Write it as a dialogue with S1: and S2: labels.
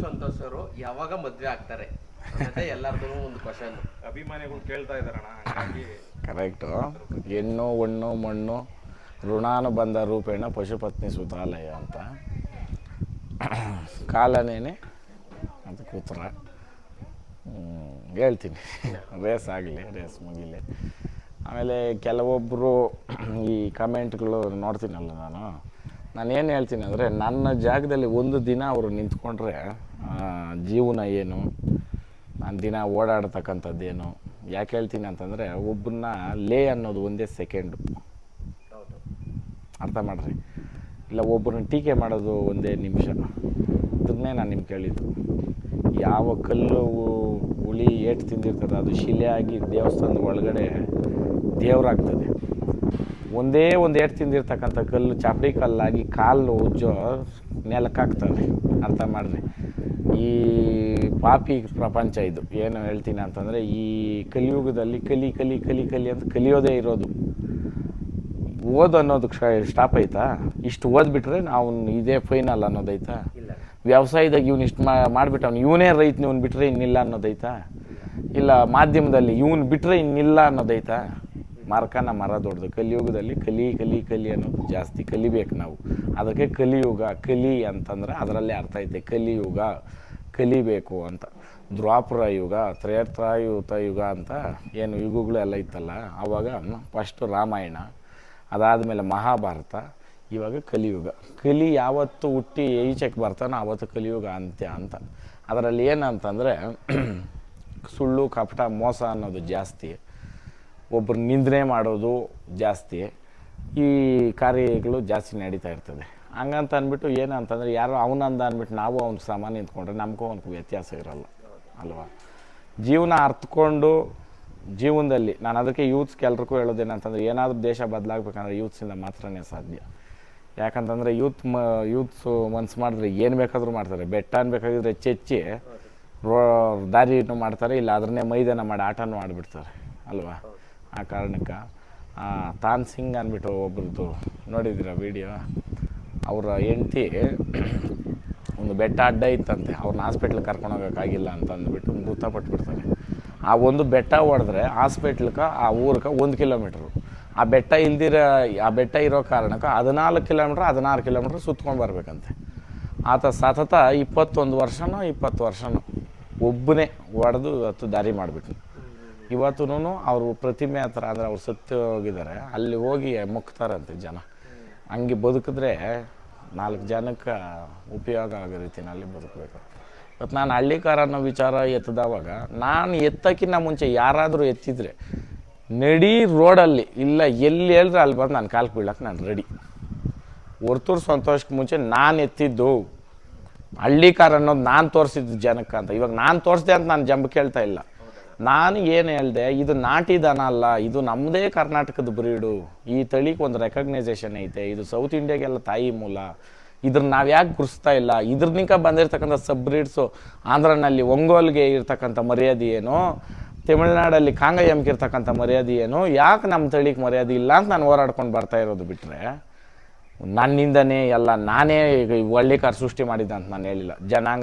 S1: ಸಂತೋಷ್ ಅವರು ಯಾವಾಗ ಮದ್ವೆ ಆಗ್ತಾರೆ ಎಲ್ಲರದು ಒಂದು ಕ್ವಶನ್
S2: ಅಭಿಮಾನಿಗಳು ಕೇಳ್ತಾ ಇದಾರಣ್ಣ ಹಾಗಾಗಿ
S3: ಕರೆಕ್ಟು ಹೆಣ್ಣು ಒಣ್ಣು ಮಣ್ಣು ಋಣಾನುಬಂಧ ರೂಪೇಣ ಪಶುಪತ್ನಿ ಸುತಾಲಯ ಅಂತ. ಕಾಲನೇನೆ ಅದು ಕೂತ್ರ ಹ್ಮ್, ಹೇಳ್ತೀನಿ. ರೇಸ್ ಆಗಲಿ ರೇಸ್ ಮುಗಿಲಿ. ಆಮೇಲೆ ಕೆಲವೊಬ್ಬರು ಈ ಕಮೆಂಟ್ಗಳು ನೋಡ್ತೀನಲ್ಲ ನಾನು. ನಾನು ಏನು ಹೇಳ್ತೀನಿ ಅಂದರೆ ನನ್ನ ಜಾಗದಲ್ಲಿ ಒಂದು ದಿನ ಅವರು ನಿಂತ್ಕೊಂಡ್ರೆ ಜೀವನ ಏನು ನಾನು ದಿನ ಓಡಾಡ್ತಕ್ಕಂಥದ್ದೇನು ಯಾಕೆ ಹೇಳ್ತೀನಿ ಅಂತಂದರೆ ಒಬ್ಬನ್ನ ಲೇ ಅನ್ನೋದು ಒಂದೇ ಸೆಕೆಂಡು
S1: ಹೌದು.
S3: ಅರ್ಥ ಮಾಡ್ರಿ. ಇಲ್ಲ ಒಬ್ಬರನ್ನ ಟೀಕೆ ಮಾಡೋದು ಒಂದೇ ನಿಮಿಷ. ಇದನ್ನೇ ನಾನು ನಿಮ್ಗೆ ಕೇಳಿದ್ದು. ಯಾವ ಕಲ್ಲು ಹುಳಿ ಏಟು ತಿಂದಿರ್ತದೆ ಅದು ಶಿಲೆಯಾಗಿ ದೇವಸ್ಥಾನದ ಒಳಗಡೆ ದೇವರಾಗ್ತದೆ. ಒಂದೇ ಒಂದು ಏಟು ತಿಂದಿರ್ತಕ್ಕಂಥ ಕಲ್ಲು ಚಾಪಡಿ ಕಲ್ಲಾಗಿ ಕಾಲು ಉಜ್ಜೋ ನೆಲಕ್ಕಾಗ್ತದೆ. ಅರ್ಥ ಮಾಡ್ರಿ. ಈ ಪಾಪಿ ಪ್ರಪಂಚ ಇದು. ಏನು ಹೇಳ್ತೀನಿ ಅಂತಂದರೆ ಈ ಕಲಿಯುಗದಲ್ಲಿ ಕಲಿ ಕಲಿ ಕಲಿ ಕಲಿ ಅಂತ ಕಲಿಯೋದೇ ಇರೋದು. ಓದು ಅನ್ನೋದು ಸ್ಟಾಪ್ ಆಯ್ತಾ? ಇಷ್ಟು ಓದ್ಬಿಟ್ರೆ ನಾವು ಇದೇ ಫೈನಲ್ ಅನ್ನೋದೈತಾ ವ್ಯವಸಾಯದಾಗ ಇವ್ನು ಇಷ್ಟು ಮಾಡಿಬಿಟ್ಟು ಅವ್ನು ಇವನೇ ರೈತ ಇವ್ನು ಬಿಟ್ಟರೆ ಇನ್ನಿಲ್ಲ ಅನ್ನೋದೈತಾ ಇಲ್ಲ ಮಾಧ್ಯಮದಲ್ಲಿ ಇವ್ನು ಬಿಟ್ಟರೆ ಇನ್ನಿಲ್ಲ ಅನ್ನೋದೈತಾ ಮರಕನ ಮರ ದೊಡ್ಡದು. ಕಲಿಯುಗದಲ್ಲಿ ಕಲಿ ಕಲಿ ಕಲಿ ಅನ್ನೋದು ಜಾಸ್ತಿ ಕಲಿಬೇಕು ನಾವು. ಅದಕ್ಕೆ ಕಲಿಯುಗ ಕಲಿ ಅಂತಂದ್ರೆ ಅದರಲ್ಲೇ ಅರ್ಥ ಐತೆ. ಕಲಿಯುಗ. ಕಲಿಬೇಕು ಅಂತ. ದ್ವಾಪರ ಯುಗ, ತ್ರೇತಾಯುತ ಯುಗ ಅಂತ ಏನು ಯುಗಗಳು ಎಲ್ಲ ಇತ್ತಲ್ಲ ಆವಾಗ ಫಸ್ಟ್ ರಾಮಾಯಣ, ಅದಾದಮೇಲೆ ಮಹಾಭಾರತ, ಇವಾಗ ಕಲಿಯುಗ. ಕಲಿ ಯಾವತ್ತು ಹುಟ್ಟಿ ಈಚೆಗೆ ಬರ್ತಾನೋ ಆವತ್ತು ಕಲಿಯುಗ ಅಂತ್ಯ ಅಂತ. ಅದರಲ್ಲಿ ಏನಂತಂದರೆ, ಸುಳ್ಳು, ಕಪಟ, ಮೋಸ ಅನ್ನೋದು ಜಾಸ್ತಿ. ಒಬ್ಬರು ನಿಂದನೆ ಮಾಡೋದು ಜಾಸ್ತಿ. ಈ ಕಾರ್ಯಗಳು ಜಾಸ್ತಿ ನಡೀತಾ ಇರ್ತದೆ. ಹಂಗಂತ ಅಂದ್ಬಿಟ್ಟು ಏನು ಅಂತಂದರೆ ಯಾರೋ ಅವನಂದ ಅಂದ್ಬಿಟ್ಟು ನಾವು ಅವ್ನ ಸಾಮಾನು ನಿಂತ್ಕೊಂಡ್ರೆ ನಮಗೂ ಅವ್ನಿಗೆ ವ್ಯತ್ಯಾಸ ಇರಲ್ಲ, ಅಲ್ವಾ? ಜೀವನ ಅರ್ಥಕೊಂಡು ಜೀವನದಲ್ಲಿ, ನಾನು ಅದಕ್ಕೆ ಯೂತ್ಸ್ಗೆ ಎಲ್ರಿಗೂ ಹೇಳೋದೇನಂತಂದ್ರೆ ಏನಾದರೂ ದೇಶ ಬದಲಾಗಬೇಕಂದ್ರೆ ಯೂತ್ಸಿಂದ ಮಾತ್ರನೇ ಸಾಧ್ಯ. ಯಾಕಂತಂದರೆ ಯೂತ್ ಮ ಯೂತ್ಸು ಮನ್ಸು ಮಾಡಿದ್ರೆ ಏನು ಬೇಕಾದರೂ ಮಾಡ್ತಾರೆ. ಬೆಟ್ಟ ಅನ್ಬೇಕಾಗಿದ್ರೆ ಚೆಚ್ಚಿ, ರೋ, ದಾರಿನೂ ಮಾಡ್ತಾರೆ, ಇಲ್ಲ ಅದರನ್ನೇ ಮೈದಾನ ಮಾಡಿ ಆಟನೂ ಆಡಿಬಿಡ್ತಾರೆ, ಅಲ್ವಾ? ಆ ಕಾರಣಕ್ಕೆ ತಾನ್ ಸಿಂಗ್ ಅಂದ್ಬಿಟ್ಟು ಒಬ್ರದ್ದು ನೋಡಿದ್ದೀರಾ ವಿಡಿಯೋ? ಅವರ ಹೆಂಡ್ತಿ ಒಂದು ಬೆಟ್ಟ ಅಡ್ಡ ಇತ್ತಂತೆ ಅವ್ರನ್ನ ಹಾಸ್ಪಿಟ್ಲಿಗೆ ಕರ್ಕೊಂಡು ಹೋಗೋಕ್ಕಾಗಿಲ್ಲ ಅಂತ ಅಂದ್ಬಿಟ್ಟು ಮೃತಪಟ್ಬಿಡ್ತಾನೆ ಆ ಒಂದು ಬೆಟ್ಟ ಹೊಡೆದ್ರೆ ಹಾಸ್ಪಿಟ್ಲ್ಗೆ ಆ ಊರಿಗೆ ಒಂದು ಕಿಲೋಮೀಟ್ರು ಆ ಬೆಟ್ಟ ಇಲ್ದಿರೋ, ಆ ಬೆಟ್ಟ ಇರೋ ಕಾರಣಕ್ಕೆ ಹದಿನಾಲ್ಕು ಕಿಲೋಮೀಟ್ರ್ ಹದಿನಾರು ಕಿಲೋಮೀಟ್ರ್ ಸುತ್ಕೊಂಡು ಬರಬೇಕಂತೆ. ಆತ ಸತತ ಇಪ್ಪತ್ತೊಂದು ವರ್ಷನೋ, ಇಪ್ಪತ್ತು ವರ್ಷನೋ ಒಬ್ಬನೇ ಹೊಡೆದು ಇವತ್ತು ದಾರಿ ಮಾಡಿಬಿಟ್ರು ಇವತ್ತೂ ಅವರು ಪ್ರತಿಮೆ ಹತ್ರ ಅಂದರೆ ಅವ್ರು ಸತ್ತು ಹೋಗಿದ್ದಾರೆ. ಅಲ್ಲಿ ಹೋಗಿ ಮುಕ್ತಾರಂತೆ ಜನ. ಹಂಗೆ ಬದುಕಿದ್ರೆ ನಾಲ್ಕು ಜನಕ್ಕೆ ಉಪಯೋಗ ಆಗೋ ರೀತಿನಲ್ಲಿ ಬದುಕಬೇಕು. ಇವತ್ತು ನಾನು ಹಳ್ಳಿಕಾರ ಅನ್ನೋ ವಿಚಾರ ಎತ್ತದವಾಗ, ನಾನು ಎತ್ತಕ್ಕಿಂತ ಮುಂಚೆ ಯಾರಾದರೂ ಎತ್ತಿದ್ರೆ ನಡಿ ರೋಡಲ್ಲಿ, ಇಲ್ಲ ಎಲ್ಲಿ ಹೇಳಿದ್ರೆ ಅಲ್ಲಿ ಬಂದು ನಾನು ಕಾಲು ಬೀಳಕ್ಕೆ ನಾನು ರೆಡಿ ಹೊರ್ತೂರು ಸಂತೋಷಕ್ಕೆ ಮುಂಚೆ ನಾನು ಎತ್ತಿದ್ದು ಹಳ್ಳಿಕಾರ ಅನ್ನೋದು ನಾನು ತೋರಿಸಿದ್ದು ಜನಕ್ಕೆ ಅಂತ. ಇವಾಗ ನಾನು ತೋರಿಸ್ದೆ ಅಂತ ನಾನು ಜಂಬ ಕೇಳ್ತಾ ಇಲ್ಲ. ನಾನು ಏನು ಹೇಳ್ದೆ, ಇದು ನಾಟಿ ದನ ಅಲ್ಲ, ಇದು ನಮ್ಮದೇ ಕರ್ನಾಟಕದ ಬ್ರೀಡು. ಈ ತಳಿಗೆ ಒಂದು ರೆಕಗ್ನೈಸೇಷನ್ ಐತೆ, ಇದು ಸೌತ್ ಇಂಡಿಯಾಗೆಲ್ಲ ತಾಯಿ ಮೂಲ. ಇದ್ರನ್ನ ನಾವು ಯಾಕೆ ಗುರುಸ್ತಾ ಇಲ್ಲ? ಇದ್ರನಿಂಕ ಬಂದಿರತಕ್ಕಂಥ ಸಬ್ ಬ್ರೀಡ್ಸು ಆಂಧ್ರನಲ್ಲಿ ಒಂಗೋಲ್ಗೆ ಇರ್ತಕ್ಕಂಥ ಮರ್ಯಾದೆ ಏನು? ತಮಿಳ್ನಾಡಲ್ಲಿ ಕಾಂಗಯ್ಯಮ್ಗೆ ಇರ್ತಕ್ಕಂಥ ಮರ್ಯಾದೆ ಏನು? ಯಾಕೆ ನಮ್ಮ ತಳಿಗೆ ಮರ್ಯಾದೆ ಇಲ್ಲ ಅಂತ ನಾನು ಹೋರಾಡ್ಕೊಂಡು ಬರ್ತಾ ಇರೋದು ಬಿಟ್ಟರೆ ನನ್ನಿಂದನೇ ಎಲ್ಲ ನಾನೇ ಈಗ ಒಳ್ಳೆ ಕಾರ್ ಸೃಷ್ಟಿ ಮಾಡಿದ್ದೆ ಅಂತ ನಾನು ಹೇಳಿಲ್ಲ. ಜನಾಂಗ